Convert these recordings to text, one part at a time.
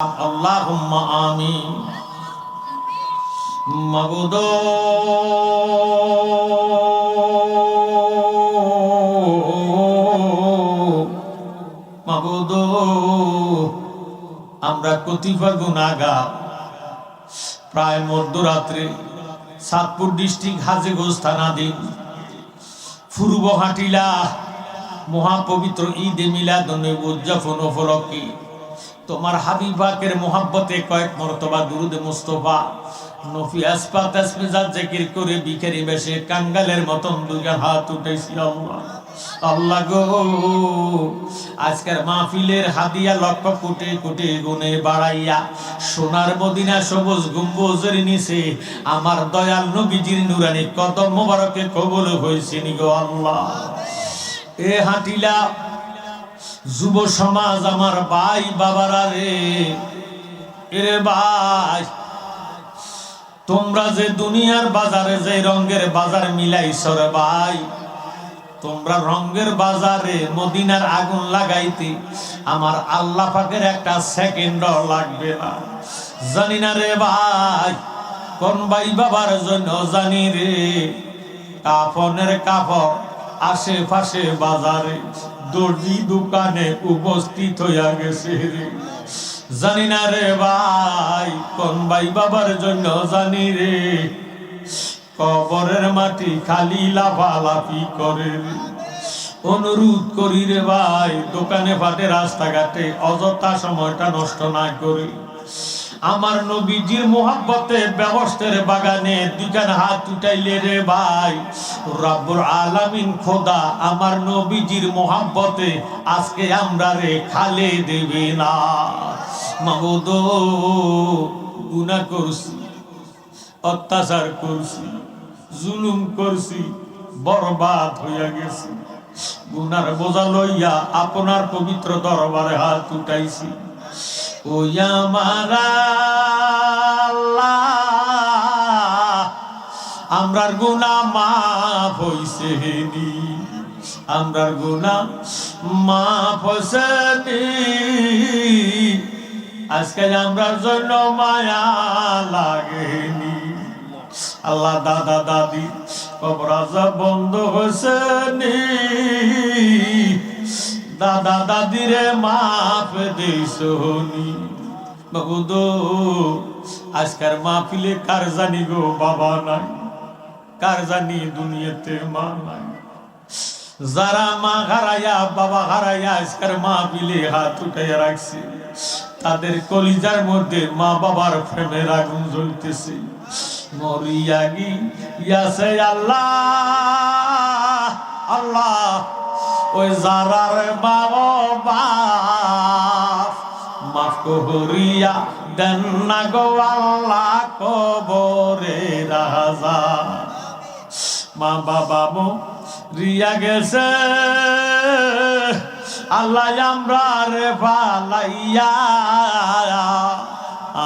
اللهم آمين مبود মাবুদ আমরা কতিপয় গুণাগার প্রায় মধ্যরাত্রে সাতপুর ডিস্ট্রিক্ট হাজেগঞ্জ থানাধীন পূর্ব হাটিলা মহাপবিত্র ঈদে মিলাদ উদযাপন উপলক্ষে তোমার হাবিবাকের মোহাব্বতে কয়েক মর্তবা দুরুদ মুস্তফা, নফি আসপাত আসমেজাত জিকির করে বিকারি বেশে কাঙ্গালের মতন দুইটা হাত উঠেছি আল্লাহ। আল্লাহ গো, আজকের মাহফিলের হাদিয়া লক্ষ কোটি কোটি গুণে বাড়াইয়া সোনার মদিনা সবুজ গম্বুজের নিচে আমার দয়াল নবীজির নুরানি কদম মোবারকে কবুল হয়েছে নি গো আল্লাহ। এ হাটিলা যুব সমাজ আমার ভাই বাবারা রে। এরে ভাই, তোমরা যে দুনিয়ার বাজারে যে রঙের বাজার মিলাইছ রে ভাই, তোমরা রঙের বাজারে মদিনার আগুন লাগাইতে আমার আল্লাহ পাকের একটা সেকেন্ড লাগবে না। জানি না রে ভাই, কোন ভাই বাবার জন্য জানি রে। কাফনের কাপড় আশেপাশে বাজারে। দর্জি দোকানে উপস্থিত হইয়া গেছে। রে জানি না রে ভাই, কোন ভাই বাবার জন্য জানি রে। কবরের মাটি খালি লাফালাফি করে। অনুরোধ করি রে ভাই দোকানে ফাটে রাস্তাঘাটে অযথা সময়টা নষ্ট না করে। আমার নবীজির মোহাব্বতে ব্যবস্থার বাগানে দুইখান হাত উঠাইলে রে ভাই, রব্বুল আলামিন খোদা, আমার নবীজির মোহাব্বতে আজকে আমরা রে খালে দেবে না। মাবুদ গুনাহ করছি, অত্যাচার করছি, জুলুম করছি, বরবাদ হইয়া গেছি। গুনার বোঝা লইয়া আপনার পবিত্র দরবারে হাত উঠাইছি। ও আমার আল্লাহ, আমরার গুনা মাফ হইছে নি। আমরার গুনা মাফ হইছে আজকে আমরার জন্য মায়া লাগেনি আল্লাহ দাদা দাদি কবরাজা বন্ধ হয়েছে দাদা দাদিরে মাফ দিসনি। বাবুদ আজকের মাহফিলে কার জানি গো বাবা নাই? কার জানি দুনিয়াতে মা নাই? যারা মা হারাইয়া বাবা হারাইয়া আজকের মা বিলে হাত উঠাইয়া রাখছে। তাদের কলিজার মধ্যে মা বাবার প্রেমের আগুন জ্বলতেছে। মরিয়া গি ইয়াসে আল্লাহ আল্লাহ। ওই যারার বাবা মাফ করিয়া দেন না গো আল্লাহ কবরে রাজা। মা বাবা মো, রিয়া গেছে। আল্লাহ আমরা রে পালাইয়া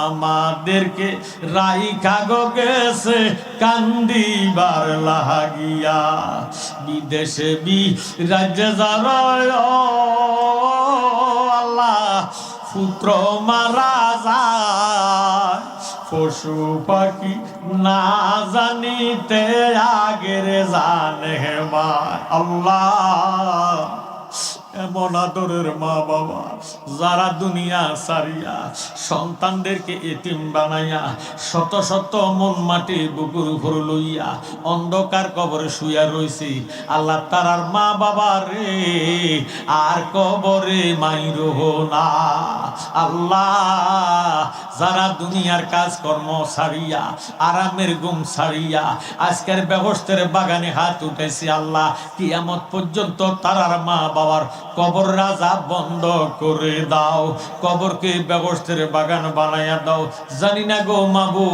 আমাদেরকে রাই খাগো গেছে কান্দিবার লাগিয়া। বিদেশে বি রাজ্যে আল্লাহ, পুত্র মারা যায়। পশু পাখি না জানিতে আগের জানে মা আল্লাহ। এমন আদরের মা বাবা যারা দুনিয়া সারিয়া সন্তানদেরকে এতিম বানাইয়া শত শত মন মাটি বুকুর উপর লইয়া অন্ধকার কবরে শুয়া রইছি। আল্লাহ তারার মা বাবা রে, আর কবরে মাইর না। আল্লাহ, যারা দুনিয়ার কাজকর্ম সারিয়া আরামের গুম সারিয়া আজকের ব্যবস্থার বাগানে হাত উঠেছি আল্লাহ, কিয়ামত পর্যন্ত তারার মা বাবার কবর রাজা বন্ধ করে দাও। কবরকে ব্যবস্থার বাগান বানাইয়া দাও। জানি না গো মাবু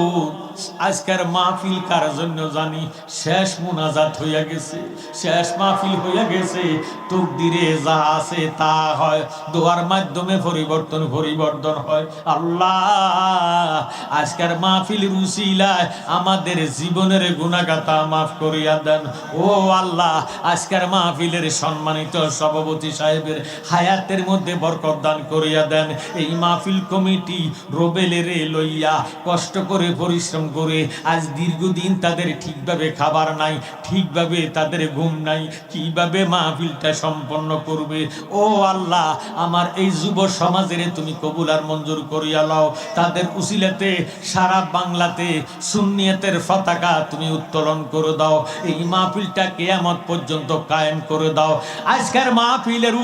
আজকের মাহফিল কার জন্য জানি? শেষ মুনাজাত হইয়া গেছে, শেষ মাহফিল হইয়া গেছে। তকদিরে যা আছে তা হয়, দোয়ার মাধ্যমে পরিবর্তন পরিবর্তন হয়। আল্লাহ, আজকের মাহফিল রুসিলায় আমাদের জীবনের গুণাগাতা মাফ করিয়া দেন। ও আল্লাহ, আজকের মাহফিলের সম্মানিত সভাপতি সাহেব সাহেবের হায়াতের মধ্যে বরকত দান করিয়া দেন। এই মাহফিল কমিটি রোবেলের লইয়া কষ্ট করে, পরিশ্রম করে আজ দীর্ঘদিন তাদের ঠিকভাবে খাবার নাই, ঠিকভাবে তাদের ঘুম নাই, কীভাবে মাহফিলটা সম্পন্ন করবে? ও আল্লাহ, আমার এই যুব সমাজের তুমি কবুল আর মঞ্জুর করিয়া লও। তাদের উসিলাতে সারা বাংলাতে সুন্নিয়তের পতাকা তুমি উত্তোলন করে দাও। এই মাহফিলটা কেয়ামত পর্যন্ত কায়েম করে দাও। আজকের মাহফিলের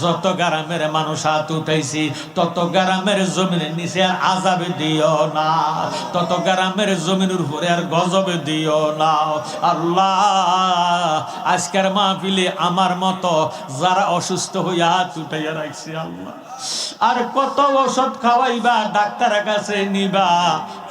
যত গ্রামের মানুষ তত গ্রামের জমিনের নিচে আর দিও না। তত গ্রামের জমিনের উপরে আর গজবে দিও না। আল্লাহ, আজকের মাহফিলে আমার মতো যারা অসুস্থ হইয়া হাত উঠাইয়া রাখছে, আল্লাহ। আর কত ওষুধ খাওয়াইবা, ডাক্তারের কাছে নিবা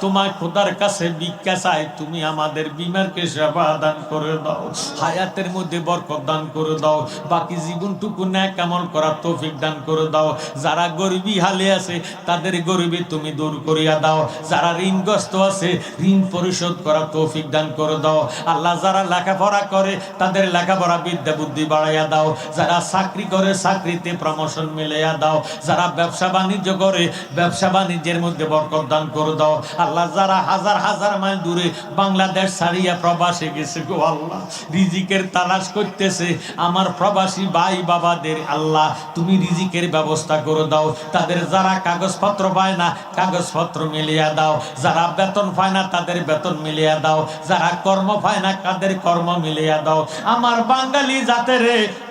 তোমার খোদার কাছে ভিক্ষা চাই, তুমি আমাদের বিমারকে সেবা দান করে দাও, হায়াতের মধ্যে বরকত দান করে দাও, বাকি জীবনটুকু ন্যায় কামল করার তৌফিক দান করে দাও। যারা গরিবী হালে আছে, তাদের গরিবী তুমি দূর করিয়া দাও। যারা ঋণগ্রস্ত আছে, ঋণ পরিশোধ করার তৌফিক দান করে দাও। আল্লাহ যারা লেখাপড়া করে, তাদের লেখাপড়া বিদ্যা বুদ্ধি বাড়াইয়া দাও। যারা চাকরি করে, চাকরিতে প্রমোশন মিলাইয়া দাও। যারা ব্যবসা বাণিজ্য করে, ব্যবসা বাণিজ্যের মধ্যে বরকত দান করে দাও। আল্লাহ, যারা হাজার হাজার মাইল দূরে বাংলাদেশ ছাড়িয়া প্রবাসে গেছে গো আল্লাহ, রিজিকের তালাশ করতেছে। আমার প্রবাসী ভাই বাবাদের, আল্লাহ, তুমি রিজিকের ব্যবস্থা করে দাও। তাদের যারা কাগজপত্র পায় না, কাগজপত্র মিলিয়া দাও। যারা বেতন পায় না, তাদের বেতন মিলিয়া দাও। যারা কর্ম পায় না, তাদের কর্ম মিলিয়া দাও। আমার বাঙালি জাতের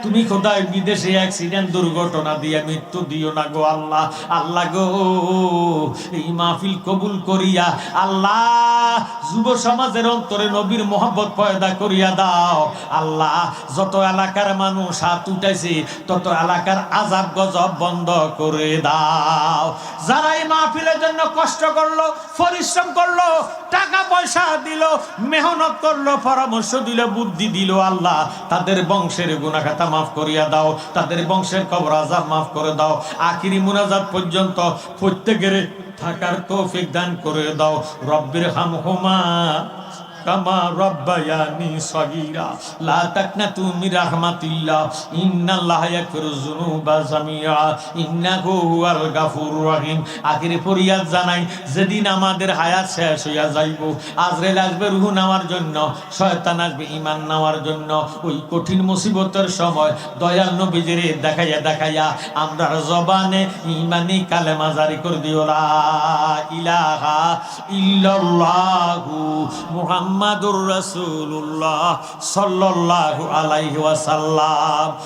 তুমি খোদায় বিদেশে অ্যাক্সিডেন্ট দুর্ঘটনা দিয়ে মৃত্যু দিও না গো আল্লাহ। আল্লাহ গো, এই মাহফিল কবুল করিয়া আল্লাহ, যুব সমাজের অন্তরে নবীর মোহাম্মত পয়দা করিয়া দাও। আল্লাহ, যত এলাকার মানুষ হাত উঠাইছে, তত এলাকার আজাব গজব বন্ধ করে দাও। যারা এই মাহফিলের জন্য কষ্ট করল, পরিশ্রম করল, টাকা পয়সা দিল, মেহনত করল, পরামর্শ দিল, বুদ্ধি দিল, আল্লাহ, তাদের বংশের গুণাখাতা মাফ করিয়া দাও, তাদের বংশের কবর আজাব মাফ করে দাও। আখিরি মুনাজাত পর্যন্ত প্রত্যেকের থাকার তৌফিক দান করে দাও। রব্বির হামহুমা কামা রব্বায়ানি সগীরা। লা তাকনাতু মির রাহমাতিল্লাহ। ইন্নাল্লাহ ইয়াগফিরু যুনুবা জামিআ। ইন্নাহু গাফুরুর রহিম। ফরিয়াদ জানাই, যেদিন আমাদের হায়াত শেষ হইয়া যাইব। আজরাইল আসবে জন্য, শয়তান আসবে ঈমান নেওয়ার জন্য। ওই কঠিন মুসিবতের সময় দয়াল নবীজির দেখাইয়া দেখাইয়া, আমরা জবানে ঈমানি কালেমা জারি করে দিও। লা ইলাহা ইল্লাল্লাহু মুহাম্মাদুর রসুল্লাহ সাল্লাহ আলাইহি ওয়াসাল্লাম।